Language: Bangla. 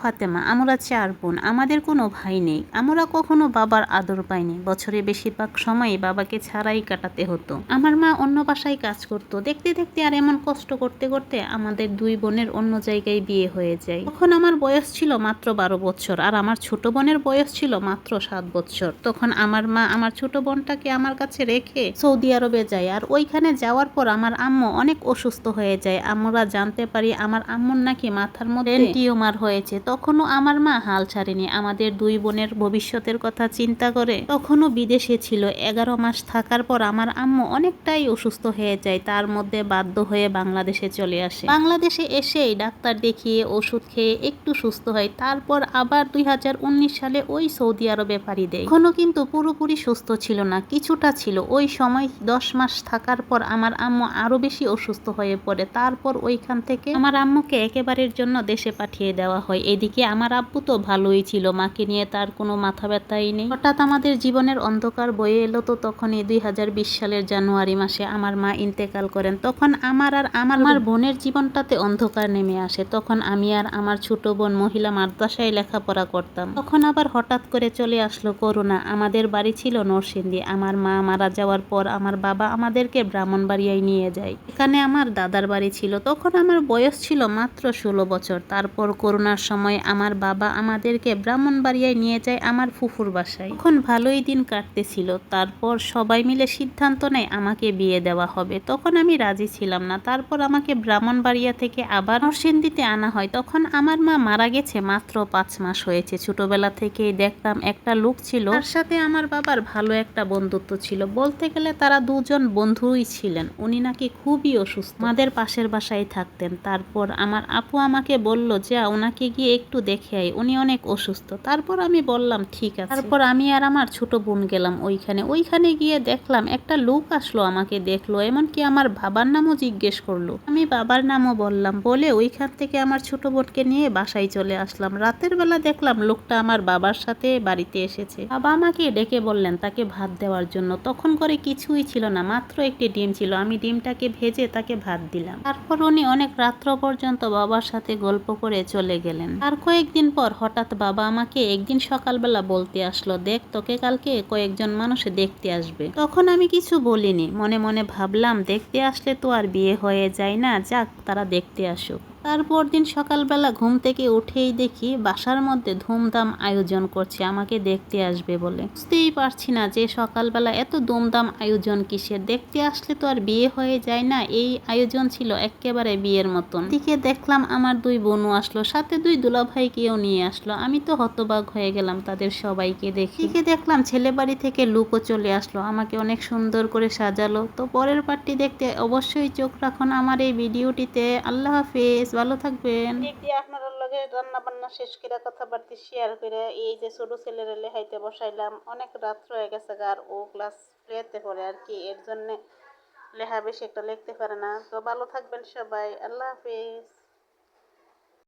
ফাতেমা আমরা চার বোন আমাদের কোনো ভাই নেই। আমরা কখনো বাবার আদর পাইনি। বছরে বেশিরভাগ সময়ই বাবাকে ছাড়াই কাটাতে হতো। আমার মা অন্য বাসায় কাজ করতো। দেখতে দেখতে আর এমন কষ্ট করতে করতে আমাদের দুই বোনের অন্য জায়গায় বিয়ে হয়ে যায়। তখন আমার বয়স ছিল মাত্র বারো বছর আর আমার ছোট বোনের বয়স ছিল মাত্র সাত বছর। তখন আমার মা আমার ছোট বোনটাকে আমার কাছে রেখে সৌদি আরবে যায় আর ওইখানে যাওয়ার পর আমার আম্মু অনেক অসুস্থ হয়ে যায়। আমরা জানতে পারি আমার আম্মুর নাকি মাথার মধ্যে টিউমার হয়েছে। তখনও আমার মা হাল ছাড়েনি। আমাদের দুই বোনের ভবিষ্যতের কথা চিন্তা করে তখনও বিদেশে ছিল। এগারো মাস থাকার পর আমার আম্মু অনেকটাই অসুস্থ হয়ে যায়। তার মধ্যে বাধ্য হয়ে বাংলাদেশে চলে আসে। বাংলাদেশে এসেই ডাক্তার দেখিয়ে ওষুধ খেয়ে একটু সুস্থ হয়। তারপর আবার দুই হাজার উনিশ সালে ওই সৌদি আরবে পাড়ি দেয়। এখনও কিন্তু পুরোপুরি সুস্থ ছিল না, কিছুটা ছিল। ওই সময় দশ মাস থাকার পর আমার আম্মু আরও বেশি অসুস্থ হয়ে পড়ে। তারপর ওইখান থেকে আমার আম্মুকে একেবারের জন্য দেশে পাঠিয়ে দেওয়া হয়। এদিকে আমার আব্বু তো ভালোই ছিল, মাকে নিয়ে তার কোনো মাথা ব্যথাই নেই। হঠাৎ আমাদের জীবনের অন্ধকার বয়ে এলো তো তখনই দুই সালের জানুয়ারি মাসে আমার মা ইন্তেকাল করেন। তখন আমার আর আমার আমার বোনের জীবনটাতে অন্ধকার নেমে আসে। তখন আমি আর আমার ছোট বোন মহিলা মাদ্রাসায় লেখাপড়া করতাম। তখন আবার হঠাৎ করে চলে আসলো করোনা। আমাদের বাড়ি ছিল নরসিংদী। আমার মা মারা যাওয়ার পর আমার বাবা আমাদেরকে ব্রাহ্মণবাড়িয়ায় নিয়ে যায়। এখানে আমার দাদার বাড়ি ছিল। তখন আমার বয়স ছিল মাত্র ষোলো বছর। তারপর করোনার সময় আমার বাবা আমাদেরকে ব্রাহ্মণবাড়িয়ায় নিয়ে যায় আমার ফুফুর বাসায়। তখন ভালোই দিন কাটতেছিল, তারপর সবাই মিলে সিদ্ধান্ত নেয় আমাকে বিয়ে দেওয়া হবে। তখন আমি রাজি ছিলাম না, তারপর আমাকে ব্রাহ্মণবাড়িয়া থেকে আবার নরসিংদীতে আনা হয়। তখন আমার মা মারা গেছে মাত্র পাঁচ মাস হয়েছে। ছোটবেলা থেকেই দেখতাম একটা লোক ছিল, তার সাথে আমার বাবার ভালো একটা বন্ধুত্ব ছিল। বলতে গেলে তারা দুজন বন্ধুই ছিলেন, উনি নাকি খুবই অসুস্থ। আমাদের পাশের বাসায় থাকতেন, তারপর আমার আপু আমাকে বলল, যে ওনাকে গিয়ে একটু দেখে আই উনি অনেক অসুস্থ। তারপর আমি বললাম, ঠিক আছে। তারপর আমি আর আমার ছোট বোন গেলাম ওইখানে। ওইখানে গিয়ে দেখলাম, একটা লোক আসলো আমাকে দেখল, এমনকি আমার বাবার নামও জিজ্ঞেস করল। আমি বাবার নামও বললাম, বলে ওইখান থেকে আমার ছোট বোনকে নিয়ে বাসায় চলে আসলাম। রাতের বেলা দেখলাম লোকটা আমার বাবার সাথে বাড়িতে এসেছে। বাবা আমাকে ডেকে বললেন তাকে ভাত দেওয়ার জন্য। তখন করে কিছুই ছিল না, মাত্র একটি ডিম ছিল। আমি ডিমটাকে ভেজে তাকে ভাত দিলাম। তারপর উনি অনেক রাত্র পর্যন্ত বাবার সাথে গল্প করে চলে গেলেন। আর কয়েকদিন পর হঠাৎ বাবা আমাকে একদিন সকালবেলা বলতে আসলো, দেখ তোকে কালকে কয়েকজন মানুষ দেখতে আসবে। তখন আমি কিছু বলিনি, মনে মনে ভাবলাম, দেখতে আসলে তো আর বিয়ে হয়ে যায় না, যাক তারা দেখতে আসুক। তারপর দিন সকালবেলা ঘুম থেকে উঠেই দেখি বাসার মধ্যে ধুমধাম আয়োজন করছে, আমাকে দেখতে আসবে বলে। বুঝতেই পারছি না যে সকালবেলা এত ধুমধাম আয়োজন কিসের। দেখতে আসলে তো আর বিয়ে হয়ে যায় না, এই আয়োজন ছিল একেবারে বিয়ের মতন। দিকে দেখলাম আমার দুই বোনও আসলো, সাথে দুই দুলাভাইকেও নিয়ে আসলো। আমি তো হতবাক হয়ে গেলাম তাদের সবাইকে দেখি। দিকে দেখলাম ছেলে বাড়ি থেকে লুকও চলে আসলো, আমাকে অনেক সুন্দর করে সাজালো। তো পরের পার্টি দেখতে অবশ্যই চোখ রাখুন আমার এই ভিডিওটিতে। আল্লাহ হাফেজ ভালো থাকবেন। আপনার লগে রান্না বান্না শেষ করে কথাবার্তা শেয়ার করে এই যে ছোট ছেলের লেহাইতে বসাইলাম, অনেক রাত হয়ে গেছে আর ও ক্লাস প্লেতে পড়ে আর কি, এর জন্য লেহা বেশি একটা লিখতে পারে না। তো ভালো থাকবেন সবাই, আল্লাহ হাফিজ।